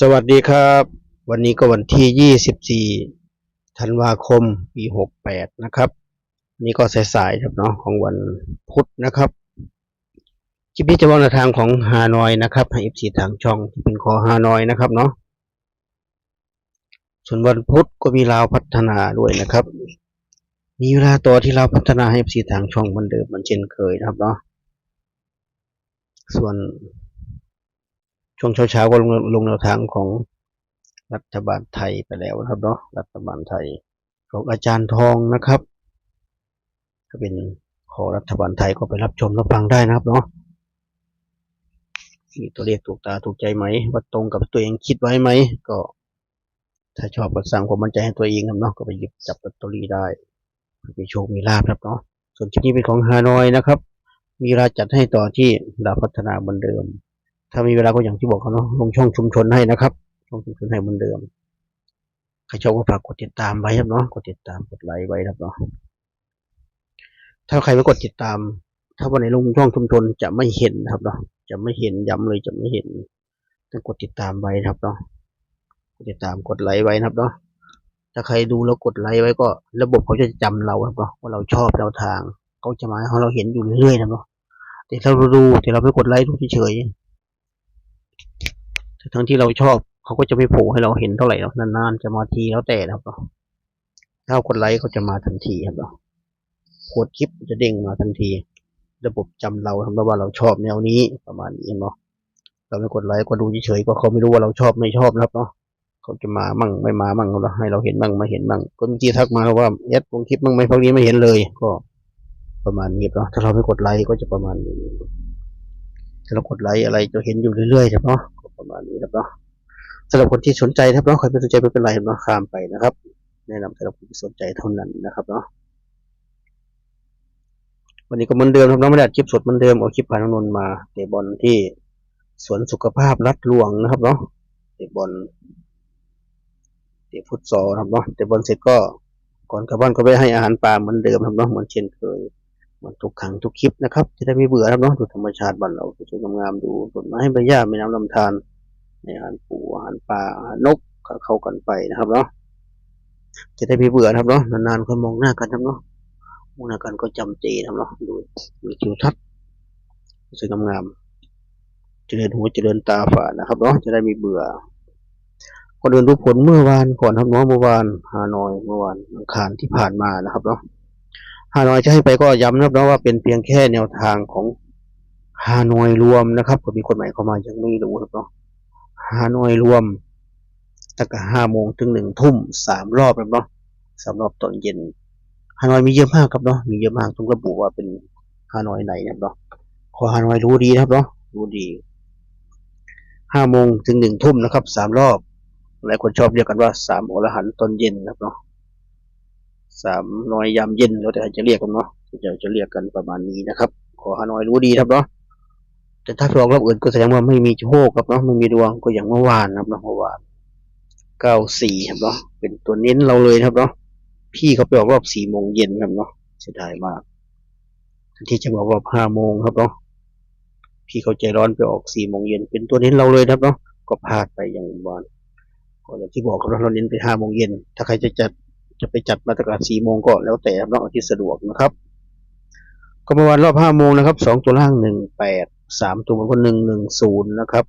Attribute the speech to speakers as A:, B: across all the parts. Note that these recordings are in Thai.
A: สวัสดีครับ วันนี้ก็วันที่ 24 ธันวาคม ปี 68 นะครับ นี่ก็สายๆครับเนาะของวันพุธนะครับคลิปนี้จะว่าในทางของฮานอยนะครับให้ FC ทางช่องที่เป็นคอฮานอยนะครับเนาะส่วนวันพุธก็มีลาวพัฒนาด้วยนะครับ มีเวลาต่อที่เราวพัฒนาให้ FC ทางช่องเหมือนเดิมเหมันเช่นเคยนะครับเนาะส่วน ช่วงเช้าๆก็ลงลงแนวทางของรัฐบาลไทยไปแล้วนะครับเนาะรัฐบาลไทยของอาจารย์ทองนะครับถ้าเป็นของรัฐบาลไทยก็ไปรับชมรับฟังได้นะครับเนาะมีตัวเลขถูกตาถูกใจไหมว่าตรงกับตัวเองคิดไว้ไหมก็ ถ้าชอบก็สร้างความมั่นใจให้ตัวเองครับเนาะก็ไปหยิบจับลอตเตอรี่ได้มีโชคมีลาภครับเนาะส่วนคลิปนี้เป็นของฮานอยนะครับ มีเวลาจัดให้ต่อที่ดาพัฒนาเหมือนเดิม ถ้ามีเวลาก็อย่างที่บอกเขาเนาะลงช่องชุมชนให้นะครับ ช่องชุมชนให้เหมือนเดิม ใครชอบก็ฝากกดติดตามไว้ครับเนาะ กดติดตามกดไลค์ไว้ครับเนาะ ถ้าใครไม่กดติดตาม ถ้าวันไหนลงช่องชุมชนจะไม่เห็นครับเนาะ จะไม่เห็นย้ำเลยจะไม่เห็น ต้องกดติดตามไว้ครับเนาะ กดติดตามกดไลค์ไว้ครับเนาะ ถ้าใครดูแล้วกดไลค์ไว้ก็ ระบบเขาจะจำเราครับเนาะว่าเราชอบเราทางเขาจะมาให้เราเห็นอยู่เรื่อยๆนะครับเนาะแต่เราดูแต่เราไม่กดไลค์ดูเฉย ทั้งที่เราชอบเขาก็จะไม่โผล่ให้เราเห็นเท่าไหร่หรอกนานๆจะมาทีแล้วแต่นะครับถ้ากดไลค์เขาจะมาทันทีครับเนาะกดคลิปจะเด้งมาทันที ระบบจำเราทำว่าเราชอบแนวนี้ประมาณนี้เนาะเราไม่กดไลค์ก็ดูเฉยๆก็เขาไม่รู้ว่าเราชอบไม่ชอบนะครับเนาะเขาจะมามั่งไม่มามั่งเราให้เราเห็นมั่งไม่เห็นมั่งก็มีที่ทักมาว่าเอสลงคลิปมั่งไหมพวกนี้ไม่เห็นเลย ก็ ประมาณนี้เนาะถ้าเราไม่กดไลค์ก็จะประมาณนี้ถ้าเรากดไลค์อะไรจะเห็นอยู่เรื่อยๆครับเนาะ ประมาณนี้ครับเนาะสำหรับคนที่สนใจครับเนาะใครไม่สนใจไม่เป็นไรครับเนาะข้ามไปนะครับ แนะนำสำหรับคนที่สนใจเท่านั้นนะครับเนาะวันนี้ก็เหมือนเดิมครับเนาะไม่ได้อัดคลิปสดเหมือนเดิมเอาคลิปผ่านนนท์มาเตะบอลที่สวนสุขภาพรัดหลวงนะครับเนาะเตะบอลเตะฟุตซอลนะครับเนาะเตะบอลเสร็จก็ก่อนกลับบ้านก็ไปให้อาหารปลาเหมือนเดิมครับเนาะเหมือนเช่นเคยเหมันทุกครั้งทุกคลิปนะครับจะได้ไม่เบื่อครับเนาะดูธรรมชาติบ้านเราสวยงามๆดูต้นไม้ใบหญ้าแม่น้ำลำธาร อาหารปูอาหารปลาอาหารนกก็เข้ากันไปนะครับเนาะจะได้ไม่เบื่อนะครับเนาะนานๆคนมองหน้ากันครับเนาะมองหน้ากันก็จำเจนะครับเนาะดูมีทิวทัศน์สวยงามๆเจริญหูเจริญตาฝ่านะครับเนาะจะได้ไม่เบื่อคนเดินดูผลเมื่อวานก่อนครับเนาะเมื่อวานฮานอยเมื่อวานอังคารที่ผ่านมานะครับเนาะฮานอยจะให้ไปก็ย้ำนะครับเนาะว่าเป็นเพียงแค่แนวทางของฮานอยรวมนะครับก็มีคนใหม่เข้ามายังไม่รู้ครับเนาะ ฮานอยรวมตั้งแต่ห้าโมงถึงหนึ่งทุ่มสามรอบครับเนาะสามรอบตอนเย็นฮานอยมีเยอะมากครับเนาะมีเยอะมากต้องระบุว่าเป็นฮานอยไหนนะครับเนาะขอฮานอยรู้ดีนะครับเนาะรู้ดีห้าโมงถึงหนึ่งทุ่มนะครับสามรอบหลายคนชอบเรียกกันว่าสามอรหันต์ตอนเย็นนะครับเนาะสามน้อยยามเย็นแล้วแต่จะเรียกกันเนาะจะจะเรียกกันประมาณนี้นะครับ ขอฮานอยรู้ดีครับเนาะ แต่ถ้าลองรอบอื่นก็แสดงว่าไม่มีโชคครับเนาะไม่มีดวงก็อย่างเมื่อวานนะครับเนาะเมื่อวานเก้าสี่ครับเนาะเป็นตัวเน้นเราเลยครับเนาะพี่เขาไปออกรอบสี่โมงเย็นครับเนาะเสียดายมากที่จะบอกรอบห้าโมงครับเนาะพี่เขาใจร้อนไปออกสี่โมงเย็นเป็นตัวเน้นเราเลยครับเนาะก็พลาดไปอย่างวานก็อย่างที่บอกครับเราเน้นไปห้าโมงเย็นถ้าใครจะจัดจะไปจัดมาตรการสี่โมงก็แล้วแต่ครับเนาะที่สะดวกนะครับ ก็เมื่อวานรอบห้าโมงนะครับสองตัวล่างหนึ่งแปด สามตัวบนคนหนึ่งหนึ่งศูนย์นะครับ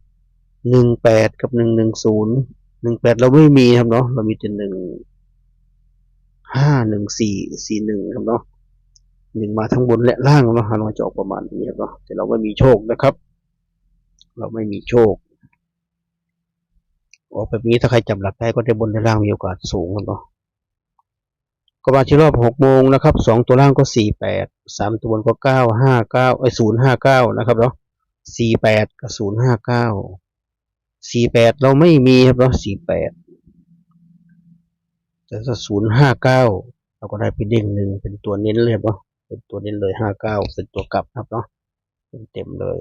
A: หนึ่งแปดกับหนึ่งหนึ่งศูนย์หนึ่งแปดเราไม่มีครับเนาะเรามีแต่หนึ่งห้าหนึ่งสี่สี่หนึ่งครับเนาะหนึ่งมาทั้งบนและล่างเนาะฮานอยจะออกประมาณนี้ครับเนาะแต่เราไม่มีโชคนะครับ เราไม่มีโชคออกแบบนี้ถ้าใครจำหลักได้ก็ได้บนและล่างมีโอกาสสูงครับเนาะก็มาที่รอบหกโมงนะครับสองตัวล่างก็สี่แปดสามตัวบนก็เก้าห้าเก้าไอศูนย์ห้าเก้านะครับเนาะ สี่แปดกับศูนย์ห้าเก้าสี่แปดเราไม่มีครับเนาะสี่แปดแต่ถ้าศูนย์ห้าเก้าเราก็ได้ไปเด้งหนึ่งเป็นตัวเน้นเลยครับเนาะเป็นตัวเน้นเลยห้าเก้าเป็นตัวกลับครับเนาะเป็นเต็มเลย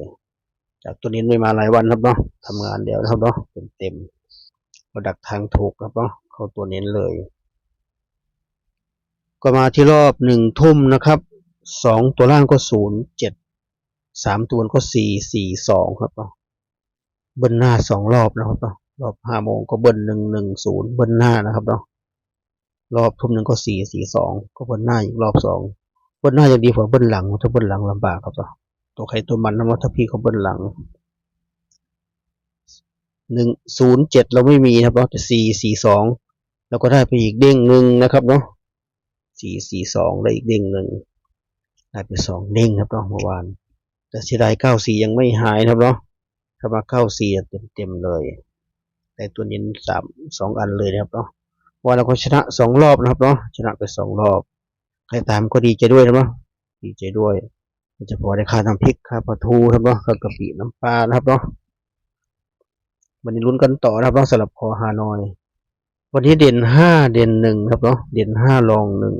A: จากตัวเน้นไม่มาหลายวันครับเนาะทำงานเดียวครับเนาะเป็นเต็มก็ดักทางถูกครับเนาะเข้าตัวเน้นเลย ก็มาที่รอบหนึ่งทุ่มนะครับสองตัวล่างก็ศูนย์เจ็ด สามตัวก็สี่สี่สองครับเนาะเบิ้ลหน้าสองรอบนะครับเนาะรอบห้าโมงก็เบิ้ลหนึ่งหนึ่งศูนย์เบิ้ลหน้านะครับเนาะรอบทุ่มหนึ่งก็สี่สี่สองก็เบิ้ลหน้าอีกรอบสองเบิ้ลหน้ายังดีกว่าเบิ้ลหลังถ้าเบิ้ลหลังลำบากครับเนาะตัวใครตัวมันนะว่าถ้าพี่เขาเบิ้ลหลังหนึ่งศูนย์เจ็ดเราไม่มีนะครับเนาะแต่สี่สี่สองแล้วก็ได้ไปอีกเด้งหนึ่งนะครับเนาะสี่สี่สองได้อีกเด้งหนึ่งได้ไปสองเด้งครับเนาะเมื่อวาน แต่เสียดายเก้าสี่ยังไม่หายครับเนาะถ้ามาเก้าสี่เต็มเต็มๆเลยแต่ตัวนี้สามสองอันเลยนะครับเนาะวันเราก็ชนะสองรอบนะครับเนาะชนะไปสองรอบ ใครตามก็ดีใจด้วยนะครับเนาะดีใจด้วยจะพอได้ค่าน้ำพริกค่าปลาทูนะครับเนาะค่ากะปิน้ำปลานะครับเนาะวันนี้ลุ้นกันต่อนะครับเนาะสำหรับคอฮานอยวันนี้เด่นห้าเด่นหนึ่งครับเนาะเด่นห้ารองหนึ่ง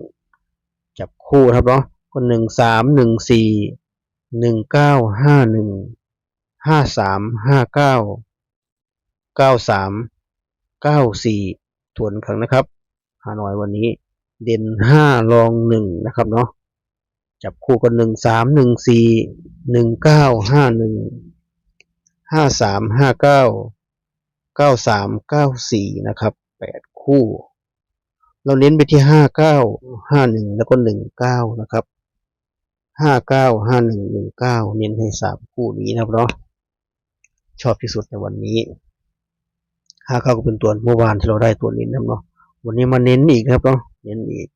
A: จับคู่ครับเนาะก็หนึ่งสามหนึ่งสี่ หนึ่งเก้าห้าหนึ่งห้าสามห้าเก้าเก้าสามเก้าสี่ทวนครั้งนะครับฮานอยวันนี้ เด่นห้ารองหนึ่งนะครับเนาะจับคู่กันหนึ่งสามหนึ่งสี่หนึ่งเก้าห้าหนึ่งห้าสามห้าเก้าเก้าสามเก้าสี่นะครับแปดคู่ เราเน้นไปที่ห้าเก้าห้าหนึ่งแล้วก็หนึ่งเก้านะครับ ห้าเก้าห้าหนึ่งหนึ่งเก้าเน้นให้สามคู่นี้นะครับเนาะชอบที่สุดในวันนี้ห้าเก้าก็เป็นตัวเมื่อวานที่เราได้ตัวนี้นะครับเนาะวันนี้มาเน้นอีกนะครับเนาะเน้นอีก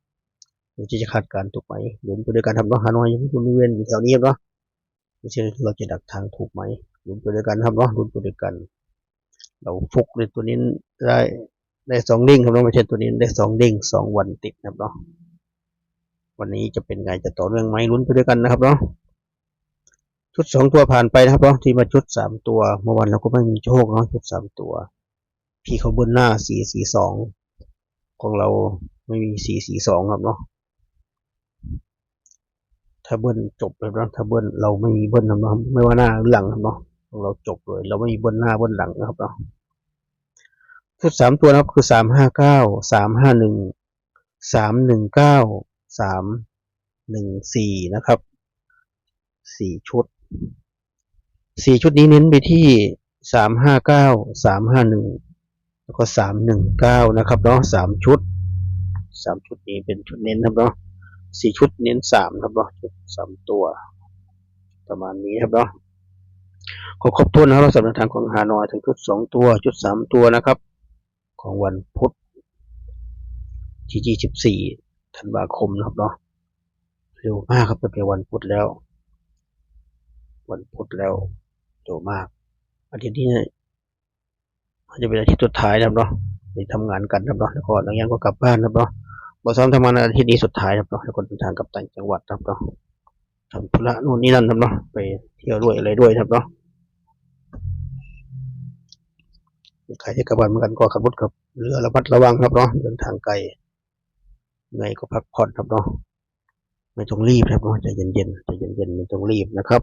A: เราจะคาดการถูกไหมหลุ้นไปด้วยกันทำเนาะฮานอยยังอยู่บริเวณอยู่แถวนี้ครับเนาะไม่ใช่เราจะดักทางถูกไหมหลุ้นไปด้วยกันครับเนาะหลุ้นไปด้วยกัน เราฟุกในตัวนี้ได้ได้สองเด้งครับเนาะไม่ใช่ตัวนี้ได้สองเด้งสองวันติดนะครับเนาะ วันนี้จะเป็นไงจะต่อเนื่องไหมลุ้นไปด้วยกันนะครับเนาะชุดสองตัวผ่านไปนะครับเนาะที่มาชุดสามตัว เมื่อวันเราก็ไม่มีโชคเนาะชุดสามตัว พี่เขาบนหน้าสี่สี่สองของเราไม่มีสี่สี่สองครับเนาะถ้าเบิ้ลจบเลยนะถ้าเบิ้ลเราไม่มีเบิ้ลนะเนาะไม่ว่าหน้าหรือหลังครับเนาะของเราจบเลย เราไม่มีเบิ้ลหน้าเบิ้ลหลังนะครับเนาะชุดสามตัวนะครับคือสามห้าเก้าสามห้าหนึ่งสามหนึ่งเก้า สามหนึ่งสี่นะครับสี่ชุดสี่ชุดนี้เน้นไปที่สามห้าเก้าสามห้าหนึ่งแล้วก็สามหนึ่งเก้านะครับเนาะสามชุดสามชุดนี้เป็นชุดเน้นครับเนาะสี่ชุดเน้นสามครับเนาะชุดสามตัว ประมาณนี้ครับเนาะขอขอบคุณนะครับสำหรับทางของฮานอยถึงชุดสองตัวชุดสามตัวนะครับ ของวันพุธที่ยี่สิบสี่ ธันวาคมนะครับเนาะเร็วมากครับเป็นวันพุธแล้ว วันพุธแล้วเร็วมากอาทิตย์นี้อาจจะเป็นอาทิตย์สุดท้ายนะครับเนาะไปทำงานกันนะครับเนาะแล้วก็หลังจากนั้นก็กลับบ้านนะครับเนาะบอซ้อมทำงานอาทิตย์นี้สุดท้ายนะครับเนาะแล้วก็เดินทางกลับต่างจังหวัดนะครับเนาะทำธุระนู่นนี่นั่นนะครับเนาะไปเที่ยวด้วยอะไรด้วยนะครับเนาะใครที่กลับบ้านเหมือนกันก็ขับรถกับเรือระมัดระวังครับเนาะเดินทางไกล ไงก็พักผ่อนครับเนาะไม่ต้องรีบครับเนาะใจเย็นๆใจเย็นๆไม่ต้องรีบนะครับ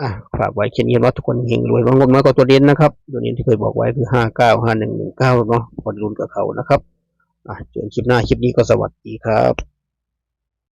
A: อะฝากไว้เช่นนี้ว่าทุกคนเฮงรวยบางคน้อยกว่าตัวเด่นนะครับ ตัวเด่นที่เคยบอกไว้คือห้าเก้าห้าหนึ่งหนึ่งเก้าเนาะพอรุนกับเขานะครับอะเจอกันคลิปหน้าคลิปนี้ก็สวัสดีครับ